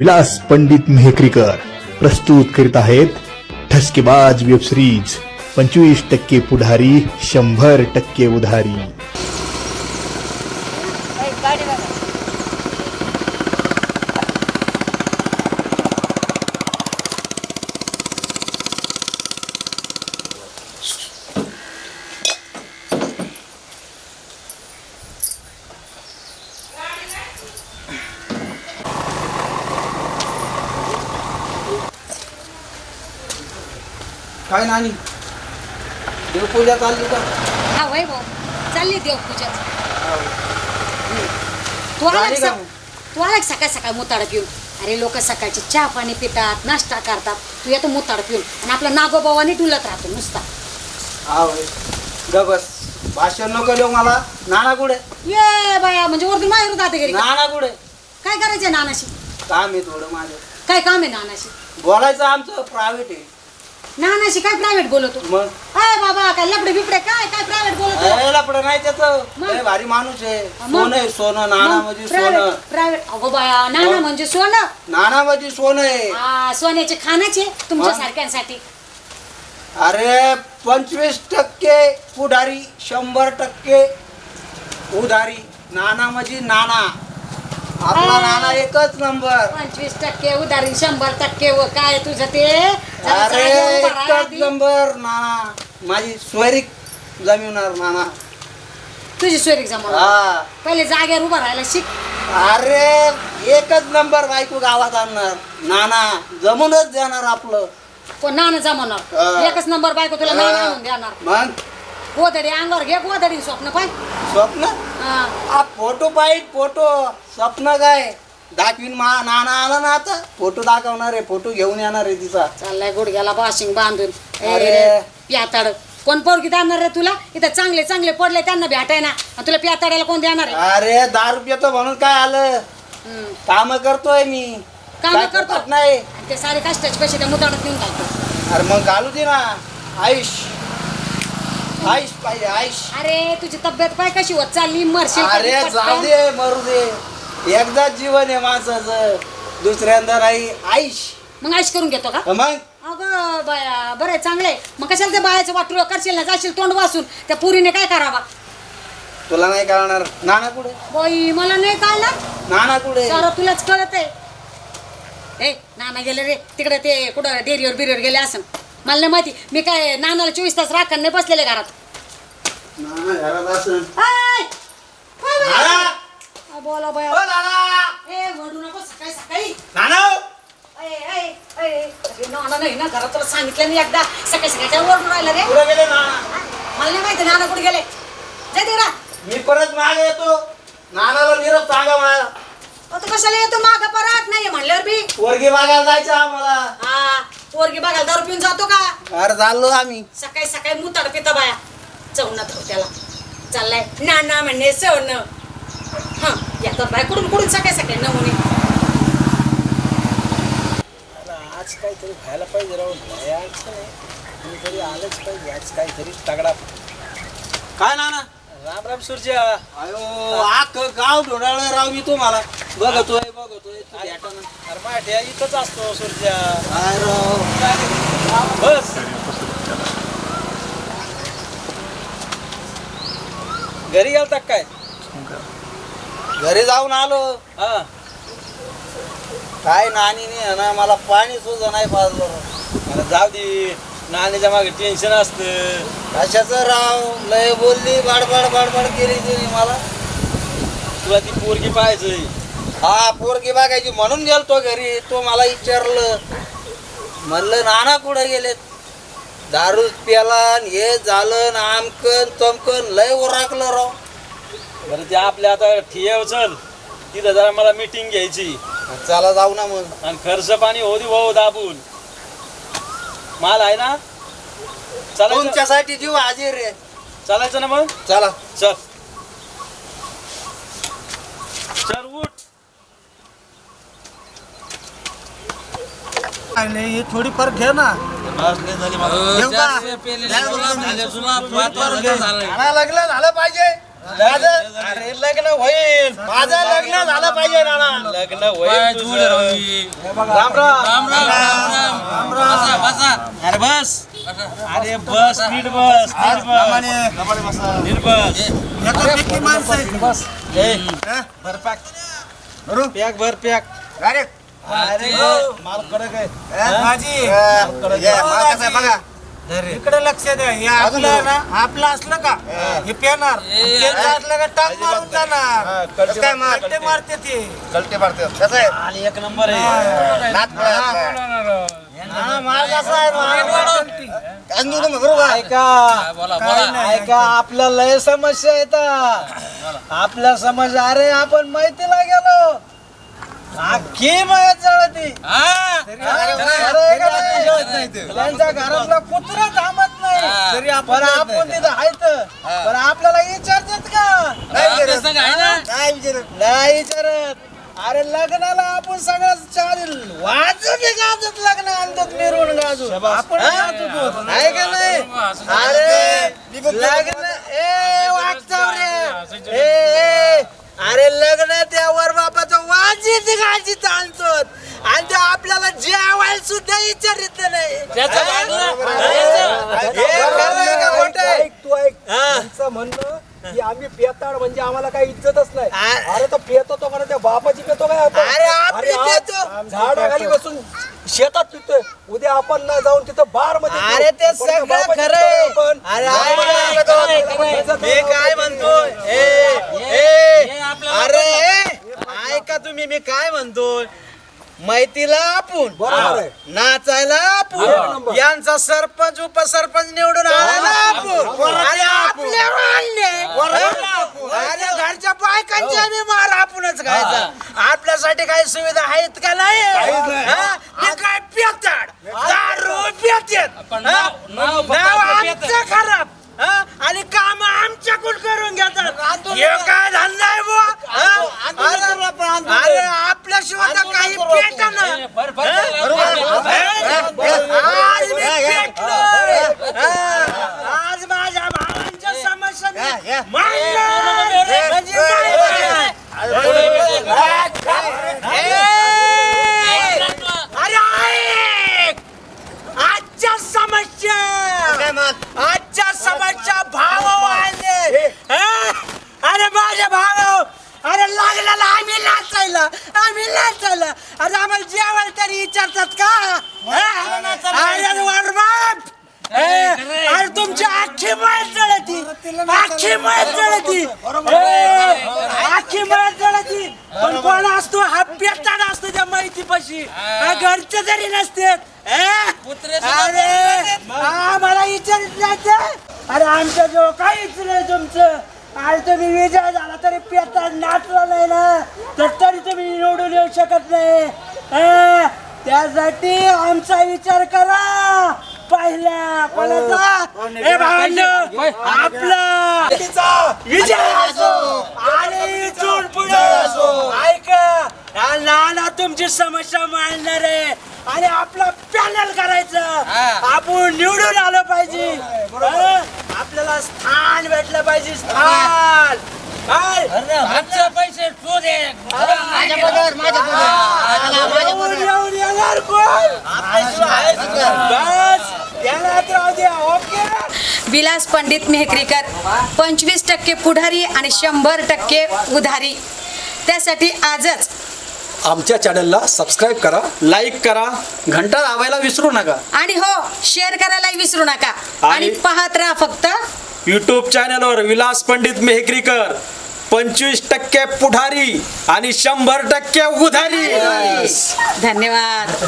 विलास पंडित मेहकरीकर प्रस्तुत करीत आहेत ठसकेबाज वेब सिरीज पंचवीस टक्के पुढारी शंभर टक्के उधारी गाडी बघा काय नानी देवपूजा चालली का? हा वय भाऊ. चालली देवपूजा. तू आला झाली का तू आला का सकाळ सकाळ मुताड पिऊन? अरे लोक सकाळची चहा पाणी पितात नाश्ता करतात. तू येतो मुताड पिऊन. आणि आपला नागोबावानी डुलत राहतो नुसता. हा होय ग बस. भाषण नको देऊ मला. नाना कुठे? ये बाया म्हणजे वरतून माहेर जाते घरी? नाना कुठे? काय करायचं नानाशी? काम आहे थोडं माझं. काय काम आहे नानाशी? बोलायचं आमचं प्रायव्हेट आहे. नानाशी काय प्रायव्हेट बोलतो? मग? अय बाबा काय लपडे बिपडे काय? काय प्रायव्हेट बोलतो? पुढे नाही त्याचं. मग? लय भारी माणूस आहे. मग? सोनं आहे सोनं नाना म्हणजे सोनं. प्रायव्हेट अगो बाया नाना मग? म्हणजे सोनं? नाना म्हणजे सोनं आहे. हा, सोन्याचे खानाचे तुमच्या मग? सारख्यांसाठी. अरे पंचवीस टक्के पुढारी शंभर टक्के उधारी. नाना म्हणजे नाना. आपला. नाना एकच नंबर. पंचवीस टक्के उधारी शंभर टक्के व काय तुझं ते? जरा अरे जागेवर उभा राहा एकच आधी. नंबर नाना. माझी स्वैरिक जमिवणार नाना. तुझी सोयरीक जमा हा. पहिले जागेवर उभा राहायला शिक. अरे एकच नंबर बायको गावात आणणार. नाना जमूनच देणार आपलं. कोण नाणं जमवणार? हा. एकच नंबर बायको तुला नाणं आणून देणार. मग? गोदडी अंगावर घे गोदडी स्वप्न पाय. स्वप्न? हा. आ फोटो पाहिजे फोटो. स्वप्न काय? दाखवीन मा नाना आला ना आता. फोटो दाखवणार आहे फोटो घेऊन येणार आहे तिचा. चाललाय गुडघ्याला बाशिंग बांधून. अरे. प्याताड. कोण पोरगी देणार रे तुला? इथं चांगले चांगले पडले त्यांना भेटाय ना आणि तुला प्याताड्याला कोण देणार आहे? अरे दारू पितो म्हणून काय आलं? हम्म. काम करतोय मी. कामं काय करतो? करतात नाही. आणि ते सारे कष्टाचे पैसे त्या मुताडात देऊन घालतो अरे मग घालू दे ना. आयुष आयुष पाहिजे आयुष अरे तुझी तब्येत पाय कशी होत चालली? मरशील अरे कधी जाऊ पटकन. दे मरू दे. एकदाच जीवन आहे माणसाचं दुसऱ्यांदा नाही. आयुष मग आईश करून घेतो का? मग? अगं बाया बरं आहे, चांगलं आहे. मग कशाला त्या बायाचं वाटलं करशील ना? जाशील तोंड वासून. त्या पुरीने काय करावा? तुला नाही कळणार. नाना कुठे? बाई मला नाही कळणार. नाना कुठे? सारं तुलाच कळत आहे ए नाना गेले रे. तिकडे ते कुठं डेअरीवर बिरीवर गेले असं मला नाही माहिती. मी काय नानाला चोवीस तास राखण नाही बसलेले घरात. नाना घरात असेल आय! काय बाई? नाना! आ, बोला बाया! ए वडू नको सकाळी सकाळी. नाना! अय, अय, अय. अरे, नाना नाही ना घरात तुला सांगितलं नाही एकदा. सकाळी सकाळी काय ओरडून राहिलं रे. कुठे गेले नाना? मला नाही माहिती नाना कुठे गेले. जा तिकडं. मी परत मागे येतो. नानाला निरोप सांगा मला. आता कशाला येतो? माग परत नाही म्हणल्यावर बी. वर्गी मागायला जायचं आम्हाला. पोरगी बघायला दारू पिऊन जातो का? अरे चाललो आम्ही. सकाळी सकाळी मुताड पिता बाया. चवना धाव त्याला. चाललाय. नाना म्हणणे सण हा येतात बाय कुठून कुठून सकाळी सकाळी नमुने आज काहीतरी व्हायला पाहिजे राहून कोणीतरी आलंच पाहिजे. आज काहीतरी तगडा. काय नाना? राम राम सूर्या अयो आख गाव ढोडाळ राव मी तुम्हाला. बघतोय बघतोय तू भेटाना. अरे माठ्या इथंच असतो सूर्या काय राव बस. घरी गेलता काय? घरी जाऊन आलो. हा. काय नानी नाही ना मला पाणी सुद्धा नाही पाजलं मला जाऊ दे नाण्याच्या मागे टेन्शन असतं. कशाचं राव? लय बोलली बाडबाड बाडबाड केली तिने मला. तुला ती पोरगी पाहायचंय. हा पोरगी बघायची म्हणून गेलतो घरी. तो मला विचारलं म्हणलं नाना कुठे गेलेत? दारू प्याला हे झालं न आमकन तमकन लय ओराकलं राव. बरं ते आपल्या आता ठियव चल. तिथं जरा मला मीटिंग घ्यायची. चला जाऊ ना मग. आणि खर्च पाणी होती भाऊ दाबून. माल आहे ना? चालायचं? तुमच्यासाठी जीव हाजीर रे चालायचं ना मग? चला. चल. चल. उठ ही थोडी फरक घे ना. घेऊ का? लागलं झालं पाहिजे. माझं अरे लग्न होईल. माझं लग्न झालं पाहिजे नाना. लग्न होईल तुझं. राम राम. राम राम अरे बस. अरे बस. नीट बस नीट बस. नीट बस. बस. ए, भर पॅक. पॅक भर पॅक. अरे माल कडक आहे. इकडे लक्ष द्या. हे आपलं ना आपलं असलं का? हे. पेणार. असलं का टाक मारून जाणार. काय मारते मारते ते? आणि एक नंबर आहे. हा, माल कसा आहे माल? ऐका. ऐका आपल्या लय समस्या येतात. आपल्या समस्या अरे आपण माहितीला गेलो. अख्खी माया जळती. त्यांच्या घरातला कुत्रा थांबत नाही. तरी आपण आपण तिथं आहेत. पण आपल्याला विचारतात का? नाही विचारत. नाही विचारत. अरे लग्नाला आपण सगळं चालेल. वाजत गाजत लग्न आणतात मिरवून गाजू आपण आहे का नाही? अरे लग्न ए वागताव रे. ए, अरे लग्न त्या वर बापाचं वाजीत गाजीत आणतो आणि ते आपल्याला जेवायला सुद्धा विचारित नाही. हे? खरं आहे का खोटं आहे? ऐक तू ऐक हा. त्यांचं म्हणणं की आम्ही पेताड म्हणजे आम्हाला काही इज्जतच नाही. आ- अरे तर पेतो तो म्हणा त्या बापाची पेतो काय आपण अरे आपली आज पेतो. झाडाखाली बसून शेतात पितोय. उद्या आपण ना जाऊन तिथं बारमध्ये. अरे ते पण त्या सगळं बापाची खरं पेतो आहे. आपण. अरे आपण ऐका, आपण ऐका, आपण ऐका. इज्जत मी काय म्हणतोय ए, ए, अरे. मी काय म्हणतोय मैतीला आपण बरोबर आहे. नाचायला एक आपण नंबर. यांचा सरपंच उपसरपंच निवडून आला आपण आणि आपल्या मान्य अरे घरच्या बायकांच्या बी मार आपणच खायचा आपल्यासाठी काही सुविधा आहेत का नाही? हा? ते काय पितात दारू पितात. हा? नाव आमचं खराब. हा? आणि काम आमच्याकडून करून घेतात. हे काय धंदा आहे बुवा? हा? अरे- अरे आपल्याशिवाय तर काही पेट ना आज मी पेटलोय. हा. आज माझ्या भावांच्या समस्या मी मांडणार. म्हणजे मांडणार. ए! अरे ऐक! आजच्या समस्या आजच्या समस्या भाव वाढले हा? अरे माझे भाव अरे लागलेला आम्ही नाचायला आम्ही नाचायला अरे आम्हाला तरी विचारतात का? अरे वरबाप अरे तुमची अख्खी माहीत जळती. अख्खी माहीत जळती. अख्खी माहीत जळती. पण कोण असतो? हा पेटाड असतो त्या माहितीपाशी हा. घरचे जरी नसते अरे आम्हाला विचारित नाही ते. अरे आमच्या जवळ काहीच नाही तुमचं. आज तुम्ही विजय झाला तरी पेटाड नाचला नाही ना. तर तरी तुम्ही निवडून येऊ शकत नाही. त्यासाठी आमचा विचार करा. पहिल्या कोणाचा? हे भावांनो आपला विजय असो आणि इथून पुढे ऐका हा नाना तुमची समस्या मांडणार आहे. आणि आपला पॅनल करायचं. आपण निवडून आलं पाहिजे? आपल्याला स्थान भेटलं पाहिजे स्थान. काय? विलास पंडित मेहकरीकर पंचवीस टक्के पुढारी आणि शंभर टक्के उधारी. त्यासाठी आजच आमच्या चॅनलला सबस्क्राईब करा लाईक करा घंटा दाबायला विसरू नका. आणि हो शेअर करायला विसरू नका. आणि आणि- पाहत राहा फक्त युट्यूब चॅनलवर विलास पंडित मेहकरीकर. पंचवीस टक्के पुढारी आणि शंभर टक्के उधारी. धन्यवाद.